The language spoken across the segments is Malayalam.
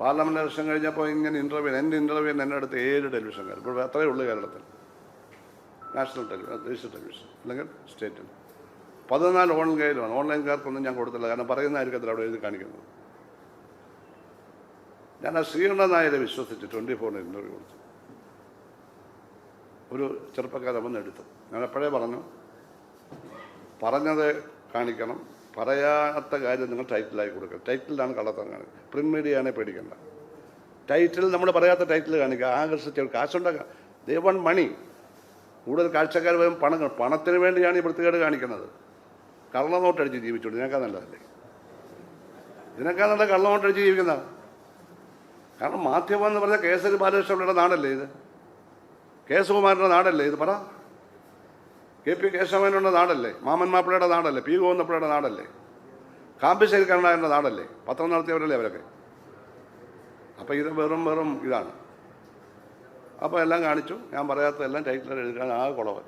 പാർലമെന്റ് ഇലക്ഷൻ കഴിഞ്ഞപ്പോൾ ഇങ്ങനെ ഇന്റർവ്യൂ എന്റെ ഇന്റർവ്യൂ എന്റെ അടുത്ത് ഏഴ് ടെലിവിഷൻകാർ ഇപ്പോൾ അത്രയേ ഉള്ളൂ കേരളത്തിൽ. നാഷണൽ ടെലിവിഷൻ ദേശീയ ടെലിവിഷൻ അല്ലെങ്കിൽ സ്റ്റേറ്റിൽ പതിനാല് ഓൺലൈനിലാണ്. ഓൺലൈൻകാർക്കൊന്നും ഞാൻ കൊടുത്തില്ല. കാരണം പറയുന്നതായിരിക്കത്തില്ല അവിടെ എഴുതി കാണിക്കുന്നത്. ഞാൻ ആ ശ്രീകണ്ഠൻ വിശ്വസിച്ച് ട്വന്റി ഫോറിന് ഇന്റർവ്യൂ കൊടുത്തു. ഒരു ചെറുപ്പക്കാരൻ വന്നെടുത്തു. ഞാൻ എപ്പോഴേ പറഞ്ഞു? പറഞ്ഞത് കാണിക്കണം. പറയാത്ത കാര്യം നിങ്ങൾ ടൈറ്റിലായി കൊടുക്കുക. ടൈറ്റിലാണ് കള്ളത്തരം കാണിക്കുക പ്രിന്റ് മീഡിയ ആണെങ്കിൽ പേടിക്കണ്ട. ടൈറ്റിൽ നമ്മൾ പറയാത്ത ടൈറ്റിൽ കാണിക്കുക. ആകർഷിച്ച കാശുണ്ടാക്കുക. ദേ വൺ മണി. കൂടുതൽ കാഴ്ചക്കാർ വരും പണം പണത്തിന് വേണ്ടിയാണ് ഈ വൃത്തികേട് കാണിക്കുന്നത്. കള്ളനോട്ടടിച്ച് ജീവിച്ചോളൂ. ഇതിനേക്കാൾ നല്ലതല്ലേ? ഇതിനേക്കാൾ നല്ല കള്ളനോട്ടടിച്ച് ജീവിക്കുന്ന കാരണം മാധ്യമം എന്ന് പറഞ്ഞാൽ കേസരി ബാലകൃഷ്ണപിള്ളയുടെ നാടല്ലേ ഇത്? കേസുകുമാരുടെ നാടല്ലേ ഇത്? പറ. കെ പി കേശവനുള്ള നാടല്ലേ? മാമൻ മാപ്പിളയുടെ നാടല്ലേ? പി ഗോവിന്ദപ്പിള്ളയുടെ നാടല്ലേ? കാമ്പിശ്ശേരി കരുണാകരന്റെ നാടല്ലേ? പത്രം നടത്തിയവരല്ലേ അവരൊക്കെ? അപ്പോൾ ഇത് വെറും വെറും ഇതാണ്. അപ്പോൾ എല്ലാം കാണിച്ചു. ഞാൻ പറയാത്തതെല്ലാം ടൈറ്റിൽ എഴുതാൻ ആ കുളവ്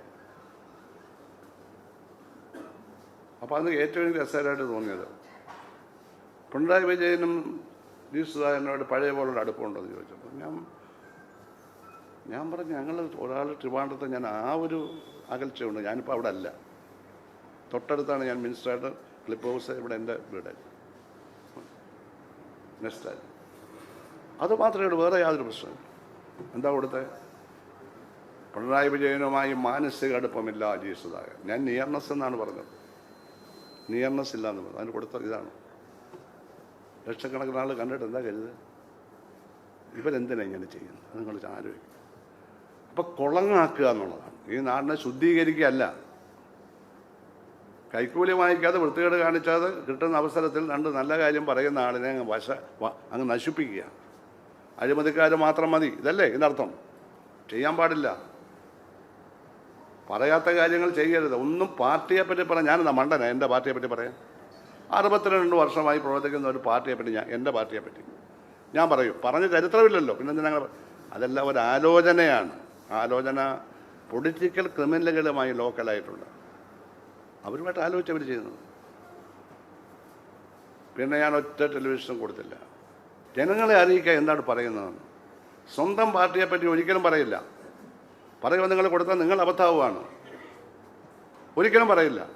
അപ്പോൾ അന്ന് ഏറ്റവും എനിക്ക് രസകരമായിട്ട് തോന്നിയത് പിണറായി വിജയനും ജി സുധാകരനോട് പഴയ പോലുള്ള അടുപ്പമുണ്ടോ എന്ന് ചോദിച്ചപ്പോൾ ഞാൻ ഞാൻ പറഞ്ഞു ഞങ്ങൾ ഒരാൾ ട്രിവാൻഡ്രത്ത് ഞാൻ ആ ഒരു അകൽച്ചയുണ്ട്. ഞാനിപ്പോൾ അവിടെ അല്ല തൊട്ടടുത്താണ് ഞാൻ മിനിസ്റ്ററായിട്ട് ക്ലിപ്പ് ഹൗസ് ഇവിടെ എന്റെ വീട്. നെക്സ്റ്റ് അത് മാത്രമേ ഉള്ളൂ വേറെ യാതൊരു പ്രശ്നമില്ല എന്താ കൊടുത്തേ? പിണറായി വിജയനുമായി മാനസിക അടുപ്പമില്ല ജി സുധാകർ ഞാൻ നിയർനെസ് എന്നാണ് പറഞ്ഞത്. നിയർനെസ് ഇല്ല എന്ന് പറഞ്ഞു. അതിന് കൊടുത്ത ഇതാണ്. ലക്ഷക്കണക്കിന് ആൾ കണ്ടിട്ട് എന്താ കരുത് ഇവരെന്തിനാണ് ഇങ്ങനെ ചെയ്യുന്നത്? നിങ്ങൾ ആലോചിക്കും. അപ്പം കുളങ്ങാക്കുക എന്നുള്ളതാണ്. ഈ നാടിനെ ശുദ്ധീകരിക്കുകയല്ല. കൈക്കൂലി വാങ്ങിക്കാതെ വൃത്തികേട് കാണിച്ചാതെ കിട്ടുന്ന അവസരത്തിൽ രണ്ട് നല്ല കാര്യം പറയുന്ന ആളിനെ അങ്ങ് വശ അങ്ങ് നശിപ്പിക്കുക. അഴിമതിക്കാർ മാത്രം മതി. ഇതല്ലേ ഇതിനർത്ഥം? ചെയ്യാൻ പാടില്ല. പറയാത്ത കാര്യങ്ങൾ ചെയ്യരുത്. ഒന്നും പാർട്ടിയെ പറ്റി പറയാം ഞാനെന്താ മണ്ടന? എന്റെ പാർട്ടിയെ പറ്റി പറയാം അറുപത്തിരണ്ട് വർഷമായി പ്രവർത്തിക്കുന്ന ഒരു പാർട്ടിയെ പറ്റി ഞാൻ എന്റെ പാർട്ടിയെ പറ്റി. ഞാൻ പറയും. പറഞ്ഞ ചരിത്രമില്ലല്ലോ. പിന്നെ ഞങ്ങൾ അതെല്ലാം ഒരു ആലോചനയാണ് ആലോചന പൊളിറ്റിക്കൽ ക്രിമിനലുകളുമായി ലോക്കലായിട്ടുണ്ട്. അവരുമായിട്ട് ആലോചിച്ച് അവർ ചെയ്യുന്നത്. പിന്നെ ഞാൻ ഒറ്റ ടെലിവിഷനും കൊടുത്തില്ല. ജനങ്ങളെ അറിയിക്കുക എന്താണ് പറയുന്നതെന്ന്. സ്വന്തം പാർട്ടിയെ പറ്റി ഒരിക്കലും പറയില്ല. പറയുമ്പോൾ നിങ്ങൾ കൊടുത്താൽ നിങ്ങൾ അബദ്ധാവുകയാണ് ഒരിക്കലും പറയില്ല.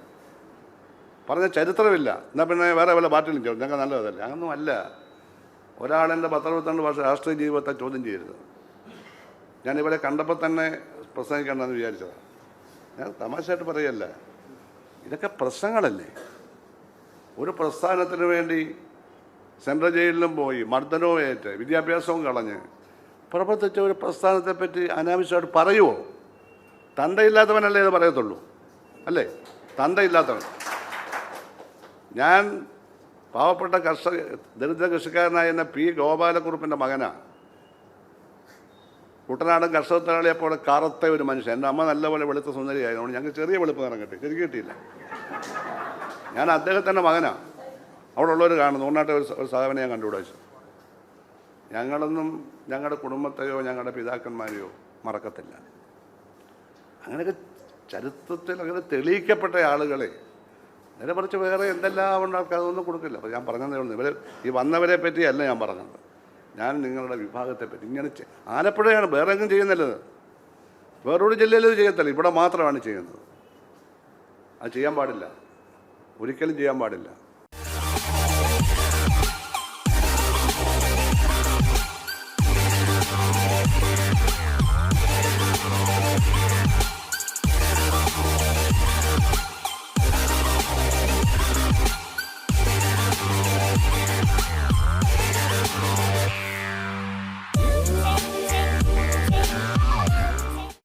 പറഞ്ഞ ചരിത്രമില്ല. എന്നാൽ പിന്നെ വേറെ വല്ല പാർട്ടിയിലും ചോദിച്ചു ഞങ്ങൾക്ക് നല്ലതല്ല? അങ്ങനൊന്നും അല്ല. ഒരാളെന്റെ പത്തറുപത്തിരണ്ട് വർഷം രാഷ്ട്രീയ ജീവിതത്തെ ചോദ്യം ചെയ്യരുത്. ഞാൻ ഇവിടെ കണ്ടപ്പോൾ തന്നെ പ്രസംഗിക്കണ്ടെന്ന് വിചാരിച്ചതാണ് ഞാൻ തമാശയായിട്ട് പറയല്ല. ഇതൊക്കെ പ്രശ്നങ്ങളല്ലേ? ഒരു പ്രസ്ഥാനത്തിന് വേണ്ടി സെൻട്രൽ ജയിലിലും പോയി മർദ്ദനവും ഏറ്റ് വിദ്യാഭ്യാസവും കളഞ്ഞ് പ്രവർത്തിച്ച ഒരു പ്രസ്ഥാനത്തെപ്പറ്റി അനാവശ്യമായിട്ട് പറയുമോ തണ്ടയില്ലാത്തവനല്ലേ ഇത് പറയത്തുള്ളൂ. അല്ലേ? തണ്ടയില്ലാത്തവൻ. ഞാൻ പാവപ്പെട്ട കർഷക ദരിദ്ര കൃഷിക്കാരനായ എന്ന പി ഗോപാലക്കുറുപ്പിന്റെ മകനാണ് കുട്ടനാടൻ കർഷക തൊഴിലാളിയെ പോലെ കറുത്ത ഒരു മനുഷ്യൻ. എന്റെ അമ്മ നല്ലപോലെ വെളുത്ത സുന്ദരിയായതുകൊണ്ട് ഞങ്ങൾക്ക് ചെറിയ വെളുപ്പ് നിറം കിട്ടി. ശരിക്കും കിട്ടിയില്ല. ഞാൻ അദ്ദേഹത്തിന്റെ മകനാണ് അവിടെ ഉള്ളവർ കാണുന്നു. നൂറിനാട്ടെ ഒരു സഹവനെ ഞാൻ കണ്ടുപിടിച്ചു ഞങ്ങളൊന്നും ഞങ്ങളുടെ കുടുംബത്തെയോ ഞങ്ങളുടെ പിതാക്കന്മാരെയോ മറക്കത്തില്ല. അങ്ങനെയൊക്കെ ചരിത്രത്തിൽ അങ്ങനെ തെളിയിക്കപ്പെട്ട ആളുകളെ നേരെ മറിച്ച് വേറെ എന്തെല്ലാം ഉണ്ടാക്കുക അതൊന്നും കൊടുക്കില്ല. അപ്പോൾ ഞാൻ പറഞ്ഞതേ ഉള്ളൂ. ഇവർ ഈ വന്നവരെ പറ്റിയല്ല ഞാൻ പറഞ്ഞത്. ഞാൻ നിങ്ങളുടെ വിഭാഗത്തെ പറ്റി ഇങ്ങനെ ആലപ്പുഴയാണ് വേറെ എങ്ങും ചെയ്യുന്നില്ലത്. വേറൊരു ജില്ലയിൽ ഇത് ചെയ്യത്തില്ല. ഇവിടെ മാത്രമാണ് ചെയ്യുന്നത്. അത് ചെയ്യാൻ പാടില്ല. ഒരിക്കലും ചെയ്യാൻ പാടില്ല.